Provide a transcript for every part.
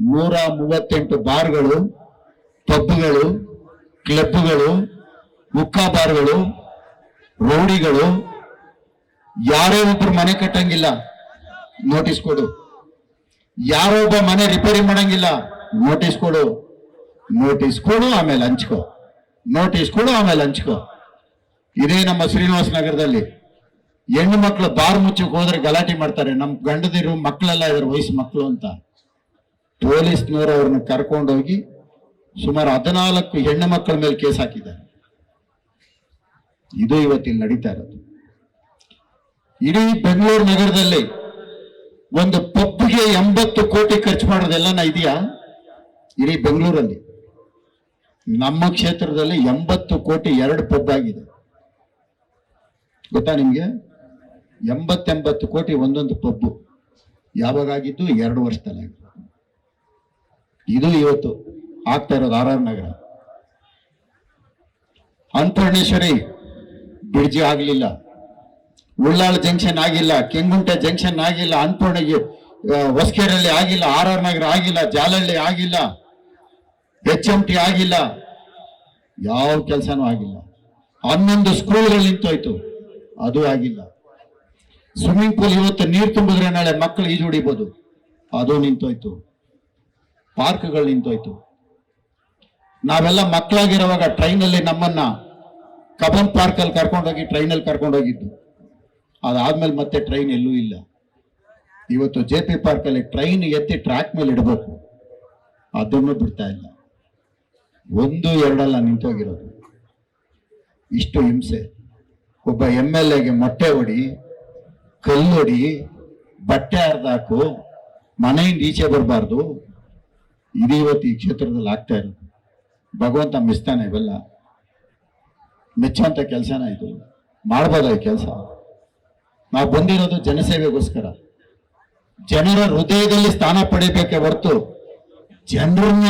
ನೂರ ಮೂವತ್ತೆಂಟು ಬಾರ್ಗಳು, ಪಬ್ಗಳು, ಕ್ಲಬ್ಗಳು ಮುಕ್ಕಾ ಬಾರ್ಗಳು, ರೌಡಿಗಳು. ಯಾರೋ ಒಬ್ರು ಮನೆ ಕಟ್ಟಂಗಿಲ್ಲ. ನೋಟಿಸ್ ಕೊಡು. ಯಾರೋ ಒಬ್ಬ ಮನೆ ರಿಪೇರಿ ಮಾಡಂಗಿಲ್ಲ. ನೋಟಿಸ್ ಕೊಡು. ನೋಟಿಸ್ ಕೊಡು, ಆಮೇಲೆ ಹಂಚ್ಕೋ. ನೋಟಿಸ್ ಕೊಡು, ಆಮೇಲೆ ಹಂಚ್ಕೋ. ಇದೇ ನಮ್ಮ ಶ್ರೀನಿವಾಸ ನಗರದಲ್ಲಿ. ಹೆಣ್ಣು ಮಕ್ಕಳು ಬಾರ್ ಮುಚ್ಚಕ್ಕೆ ಹೋದ್ರೆ ಗಲಾಟೆ ಮಾಡ್ತಾರೆ. ನಮ್ಮ ಗಂಡದಿರು ಮಕ್ಕಳೆಲ್ಲ ಇದ್ರ ವಯಸ್ಸು ಮಕ್ಕಳು ಅಂತ. ಪೊಲೀಸ್ನವರು ಅವ್ರನ್ನ ಕರ್ಕೊಂಡೋಗಿ ಸುಮಾರು ಹದಿನಾಲ್ಕು ಹೆಣ್ಣು ಮಕ್ಕಳ ಮೇಲೆ ಕೇಸ್ ಹಾಕಿದ್ದಾರೆ. ಇದು ಇವತ್ತಿಲ್ಲಿ ನಡೀತಾ ಇರೋದು. ಇಡೀ ಬೆಂಗಳೂರು ನಗರದಲ್ಲಿ ಒಂದು ಪಬ್ಗೆ ಎಂಬತ್ತು ಕೋಟಿ ಖರ್ಚು ಮಾಡೋದೆಲ್ಲನ ಇದೆಯಾ? ಇಡೀ ಬೆಂಗಳೂರಲ್ಲಿ. ನಮ್ಮ ಕ್ಷೇತ್ರದಲ್ಲಿ ಎಂಬತ್ತು ಕೋಟಿ ಎರಡು ಪಬ್ ಆಗಿದೆ. ಗೊತ್ತಾ ನಿಮ್ಗೆ? ಎಂಬತ್ತೆಂಬತ್ತು ಕೋಟಿ ಒಂದೊಂದು ಪಬ್ಬು ಯಾವಾಗ ಆಗಿದ್ದು ಎರಡು ವರ್ಷದಲ್ಲಿ ಇದು ಇವತ್ತು ಆಗ್ತಾ ಇರೋದು R R Nagar. Antarneshwari bridge ಆಗಲಿಲ್ಲ. ಉಳ್ಳಾಳ ಜಂಕ್ಷನ್ ಆಗಿಲ್ಲ, ಕೆಂಗುಂಟೆ ಜಂಕ್ಷನ್ ಆಗಿಲ್ಲ ಅನ್ನಪೂರ್ಣಗೆ ಹೊಸಕೆರೆಯಲ್ಲಿ ಆಗಿಲ್ಲ, ಆರ್ ಆರ್ ನಗರ ಆಗಿಲ್ಲ, ಜಾಲಹಳ್ಳಿ ಆಗಿಲ್ಲ ಎಚ್ ಎಂ ಟಿ ಆಗಿಲ್ಲ. ಯಾವ ಕೆಲಸನೂ ಆಗಿಲ್ಲ. ಹನ್ನೊಂದು ಸ್ಕೂಲ್ಗಳು ನಿಂತೋಯ್ತು. ಅದು ಆಗಿಲ್ಲ. ಸ್ವಿಮ್ಮಿಂಗ್ ಪೂಲ್ ಇವತ್ತು ನೀರು ತುಂಬಿದ್ರೆ ನಾಳೆ ಮಕ್ಕಳು ಈಜು ಹೊಡಿಬೋದು. ಅದು ನಿಂತೋಯ್ತು. ಪಾರ್ಕ್ಗಳು ನಿಂತೋಯ್ತು. ನಾವೆಲ್ಲ ಮಕ್ಕಳಾಗಿರುವಾಗ ಟ್ರೈನಲ್ಲಿ ನಮ್ಮನ್ನ ಕಬನ್ ಪಾರ್ಕ್ ಅಲ್ಲಿ ಕರ್ಕೊಂಡೋಗಿ ಟ್ರೈನಲ್ಲಿ ಕರ್ಕೊಂಡೋಗಿದ್ದು. ಅದಾದ್ಮೇಲೆ ಮತ್ತೆ ಟ್ರೈನ್ ಎಲ್ಲೂ ಇಲ್ಲ. ಇವತ್ತು ಜೆ ಪಿ ಪಾರ್ಕ್ ಅಲ್ಲಿ ಟ್ರೈನ್ ಎತ್ತಿ ಟ್ರ್ಯಾಕ್ ಮೇಲೆ ಇಡಬೇಕು. ಅದನ್ನು ಬಿಡ್ತಾ ಇಲ್ಲ. ಒಂದು, ಎರಡಲ್ಲ ನಿಂತೋಗಿರೋದು. ಇಷ್ಟು ಹಿಂಸೆ. ಒಬ್ಬ ಎಂ ಎಲ್ ಎಗೆ ಮೊಟ್ಟೆ ಹೊಡಿ, ಕಲ್ಲು ಹೊಡಿ, ಬಟ್ಟೆ ಹರಿದಾಕು ಮನೆಯಿಂದ ಈಚೆ ಬರಬಾರ್ದು. ಇದು ಇವತ್ತು ಈ ಕ್ಷೇತ್ರದಲ್ಲಿ ಆಗ್ತಾ ಇರೋದು. ಭಗವಂತ ಮೆಚ್ತಾನೆ ಇವೆಲ್ಲ. ಮೆಚ್ಚುವಂತ ಕೆಲಸನ ಇದು. ಮಾಡ್ಬೋದ ಈ ಕೆಲಸ? ನಾವು ಬಂದಿರೋದು ಜನಸೇವೆಗೋಸ್ಕರ. ಜನರ ಹೃದಯದಲ್ಲಿ ಸ್ಥಾನ ಪಡಿಬೇಕೆ ಹೊರತು ಜನರನ್ನ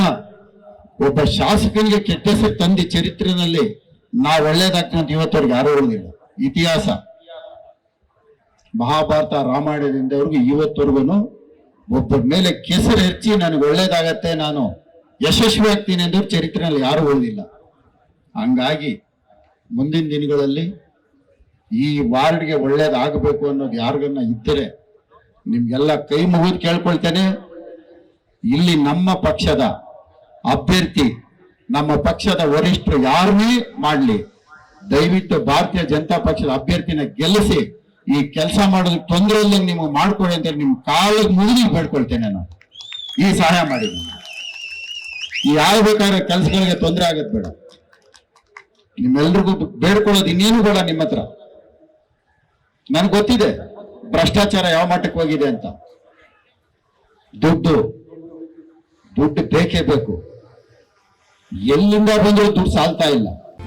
ಒಬ್ಬ ಶಾಸಕನಿಗೆ ಕೆಟ್ಟ ತಂದಿ ಚರಿತ್ರೆಯಲ್ಲಿ ನಾವು ಒಳ್ಳೇದಾಗ್ತಂತ ಇವತ್ತವರೆಗೆ ಯಾರು ಉಳಿದಿಲ್ಲ ಇತಿಹಾಸ. ಮಹಾಭಾರತ ರಾಮಾಯಣದಿಂದವರೆಗೂ ಇವತ್ತವರೆಗೂ ಒಬ್ಬರ ಮೇಲೆ ಕೆಸರು ಹೆಚ್ಚಿ ನನಗೆ ಒಳ್ಳೇದಾಗತ್ತೆ ನಾನು ಯಶಸ್ವಿ ಆಗ್ತೀನಿ ಅಂದ್ರೆ ಚರಿತ್ರೆಯಲ್ಲಿ ಯಾರು ಓದಿಲ್ಲ ಹಂಗಾಗಿ ಮುಂದಿನ ದಿನಗಳಲ್ಲಿ ಈ ವಾರ್ಡ್ಗೆ ಒಳ್ಳೇದಾಗಬೇಕು ಅನ್ನೋದು ಯಾರಿಗನ್ನ ಇದ್ದರೆ ನಿಮ್ಗೆಲ್ಲ ಕೈ ಮುಗಿದು ಕೇಳ್ಕೊಳ್ತೇನೆ. ಇಲ್ಲಿ ನಮ್ಮ ಪಕ್ಷದ ಅಭ್ಯರ್ಥಿ, ನಮ್ಮ ಪಕ್ಷದ ವರಿಷ್ಠರು ಯಾರನ್ನೇ ಮಾಡಲಿ, ದಯವಿಟ್ಟು ಭಾರತೀಯ ಜನತಾ ಪಕ್ಷದ ಅಭ್ಯರ್ಥಿನ ಗೆಲ್ಲಿಸಿ. ಈ ಕೆಲಸ ಮಾಡೋದಕ್ಕೆ ತೊಂದರೆ ಇಲ್ಲ ನಿಮಗೆ ಮಾಡ್ಕೊಡಿ ಅಂತ ನಿಮ್ ಕಾಲು ಮುಗಿದು ಬೇಡ್ಕೊಳ್ತೇನೆ ನಾನು. ಈ ಸಹಾಯ ಮಾಡಿ ಯಾವ ಬೇಕಾದ್ರೆ ಕೆಲಸಗಳಿಗೆ ತೊಂದರೆ ಆಗತ್ ಬೇಡ. ನಿಮ್ಮೆಲ್ರಿಗೂ ಬೇಡ್ಕೊಳ್ಳೋದು ಇನ್ನೇನು ಬೇಡ ನಿಮ್ಮ ಹತ್ರ. ನನ್ಗೆ ಗೊತ್ತಿದೆ, ಭ್ರಷ್ಟಾಚಾರ ಯಾವ ಮಟ್ಟಕ್ಕೆ ಹೋಗಿದೆ ಅಂತ. ದುಡ್ಡು ದುಡ್ಡು ಬೇಕೇ ಬೇಕು. ಎಲ್ಲಿಂದ ಬಂದರೂ ದುಡ್ಡು ಸಾಲ್ತಾ ಇಲ್ಲ.